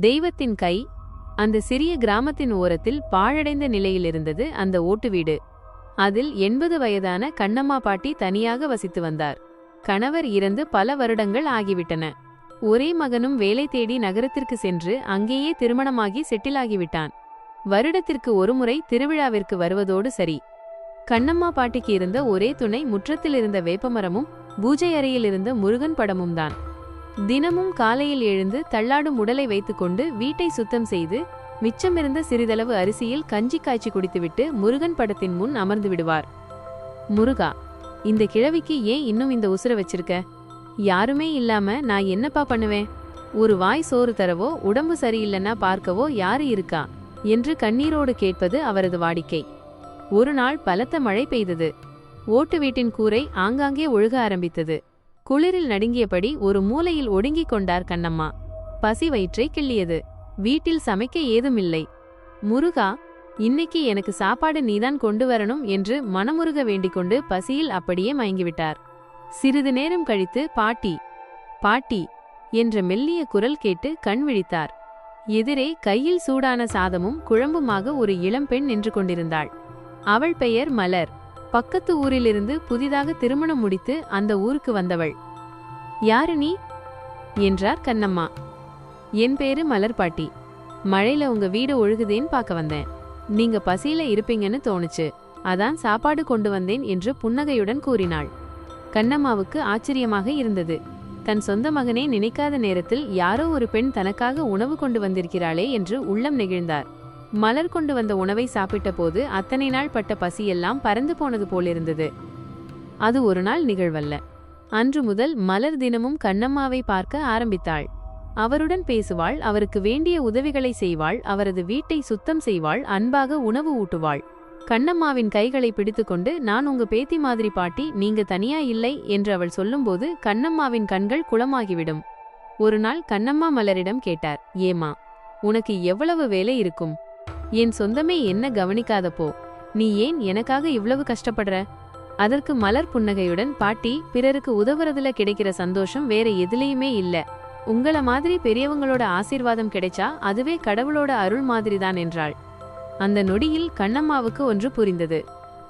தெய்வத்தின் கை அந்த சிறிய கிராமத்தின் ஓரத்தில் பாழடைந்த நிலையில் இருந்தது அந்த ஓட்டு வீடு. அதில் எண்பது வயதான கண்ணம்மா பாட்டி தனியாக வசித்து வந்தார். கணவர் இறந்து பல வருடங்கள் ஆகிவிட்டன. ஒரே மகனும் வேலை தேடி நகரத்திற்கு சென்று அங்கேயே திருமணமாகி செட்டிலாகிவிட்டான். வருடத்திற்கு ஒருமுறை திருவிழாவிற்கு வருவதோடு சரி. கண்ணம்மா பாட்டிக்கு இருந்த ஒரே துணை முற்றத்தில் இருந்த வேப்பமரமும் பூஜை அறையில் இருந்த முருகன் படமும் தான் தினமும் காலையில் எழுந்து தள்ளாடும் உடலை வைத்துக்கொண்டு வீட்டை சுத்தம் செய்து மிச்சமிருந்த சிறிதளவு அரிசியில் கஞ்சி காய்ச்சி குடித்துவிட்டு முருகன் படத்தின் முன் அமர்ந்து விடுவார். முருகா இந்த கிழவிக்கு ஏன் இன்னும் இந்த உசுர வச்சிருக்க? யாருமே இல்லாம நான் என்னப்பா பண்ணுவேன்? ஒரு வாய் சோறு தரவோ உடம்பு சரியில்லைன்னா பார்க்கவோ யாரு இருக்கா? என்று கண்ணீரோடு கேட்பது அவரது வாடிக்கை. ஒரு நாள் பலத்த மழை பெய்தது. ஓட்டு வீட்டின் கூரை ஆங்காங்கே ஒழுக ஆரம்பித்தது. குளிரில் நடுங்கியபடி ஒரு மூலையில் ஒடுங்கிக் கொண்டார் கண்ணம்மா. பசி வயிற்றை கிள்ளியது. வீட்டில் சமைக்க ஏதுமில்லை. முருகா இன்னைக்கு எனக்கு சாப்பாடு நீதான் கொண்டு வரணும் என்று மனமுருக வேண்டிக்கொண்டு பசியில் அப்படியே மயங்கிவிட்டார். சிறிது நேரம் கழித்து பாட்டி பாட்டி என்ற மெல்லிய குரல் கேட்டு கண் விழித்தார். எதிரே கையில் சூடான சாதமும் குழம்புமாக ஒரு இளம்பெண் நின்று கொண்டிருந்தாள். அவள் பெயர் மலர். பக்கத்து ஊரிலிருந்து புதிதாக திருமணம் முடித்து அந்த ஊருக்கு வந்தவள். யாரு நீ? என்றார் கண்ணம்மா. என் பேரு மலர் பாட்டி. மழையில உங்க வீடு ஒழுகுதேன்னு பார்க்க வந்தேன். நீங்க பசியில இருப்பீங்கன்னு தோணுச்சு. அதான் சாப்பாடு கொண்டு வந்தேன் என்று புன்னகையுடன் கூறினாள். கண்ணம்மாவுக்கு ஆச்சரியமாக இருந்தது. தன் சொந்த மகனே நினைக்காத நேரத்தில் யாரோ ஒரு பெண் தனக்காக உணவு கொண்டு வந்திருக்கிறாளே என்று உள்ளம் நெகிழ்ந்தார். மலர் கொண்டு வந்த உணவை சாப்பிட்ட போது அத்தனை நாள் பட்ட பசியெல்லாம் பறந்து போனது போலிருந்தது. அது ஒரு நாள் நிகழ்வல்ல. அன்று முதல் மலர் தினமும் கண்ணம்மாவை பார்க்க ஆரம்பித்தாள். அவருடன் பேசுவாள் அவருக்கு வேண்டிய உதவிகளை செய்வாள் அவரது வீட்டை சுத்தம் செய்வாள் அன்பாக உணவு ஊட்டுவாள். கண்ணம்மாவின் கைகளை பிடித்துக்கொண்டு நான் உங்க பேத்தி மாதிரி பாட்டி நீங்க தனியா இல்லை என்று அவள் சொல்லும்போது கண்ணம்மாவின் கண்கள் குளமாகிவிடும். ஒரு நாள் கண்ணம்மா மலரிடம் கேட்டார் ஏமா உனக்கு எவ்வளவு வேலை இருக்கும்? என் சொந்தமே என்ன கவனிக்காதப்போ நீ ஏன் எனக்காக இவ்வளவு கஷ்டப்படுற? அதற்கு மலர் புன்னகையுடன் பாட்டி பிறருக்கு உதவுறதுல கிடைக்கிற சந்தோஷம் வேற எதுலயுமே இல்ல. உங்கள மாதிரி பெரியவங்களோட ஆசீர்வாதம் கிடைச்சா அதுவே கடவுளோட அருள் மாதிரிதான் என்றாள். அந்த நொடியில் கண்ணம்மாவுக்கு ஒன்று புரிந்தது.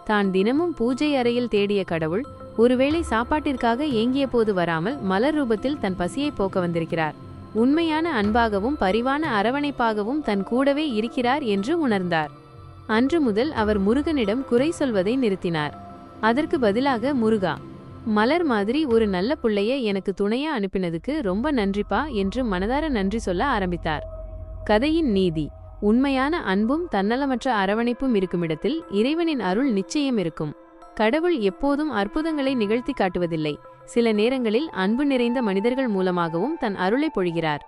தான் தினமும் பூஜை அறையில் தேடிய கடவுள் ஒருவேளை சாப்பாட்டிற்காக ஏங்கிய போது வராமல் மலர் ரூபத்தில் தன் பசியை போக்க வந்திருக்கிறார். உண்மையான அன்பாகவும் பரிவான அரவணைப்பாகவும் தன் கூடவே இருக்கிறார் என்று உணர்ந்தார். அன்று முதல் அவர் முருகனிடம் குறை சொல்வதை நிறுத்தினார். அதற்கு பதிலாக முருகா மலர் மாதிரி ஒரு நல்ல புள்ளைய எனக்கு துணையா அனுப்பினதுக்கு ரொம்ப நன்றிப்பா என்று மனதார நன்றி சொல்ல ஆரம்பித்தார். கதையின் நீதி உண்மையான அன்பும் தன்னலமற்ற அரவணைப்பும் இருக்குமிடத்தில் இறைவனின் அருள் நிச்சயம் இருக்கும். கடவுள் எப்போதும் அற்புதங்களை நிகழ்த்தி காட்டுவதில்லை. சில நேரங்களில் அன்பு நிறைந்த மனிதர்கள் மூலமாகவும் தன் அருளை பொழிகிறார்.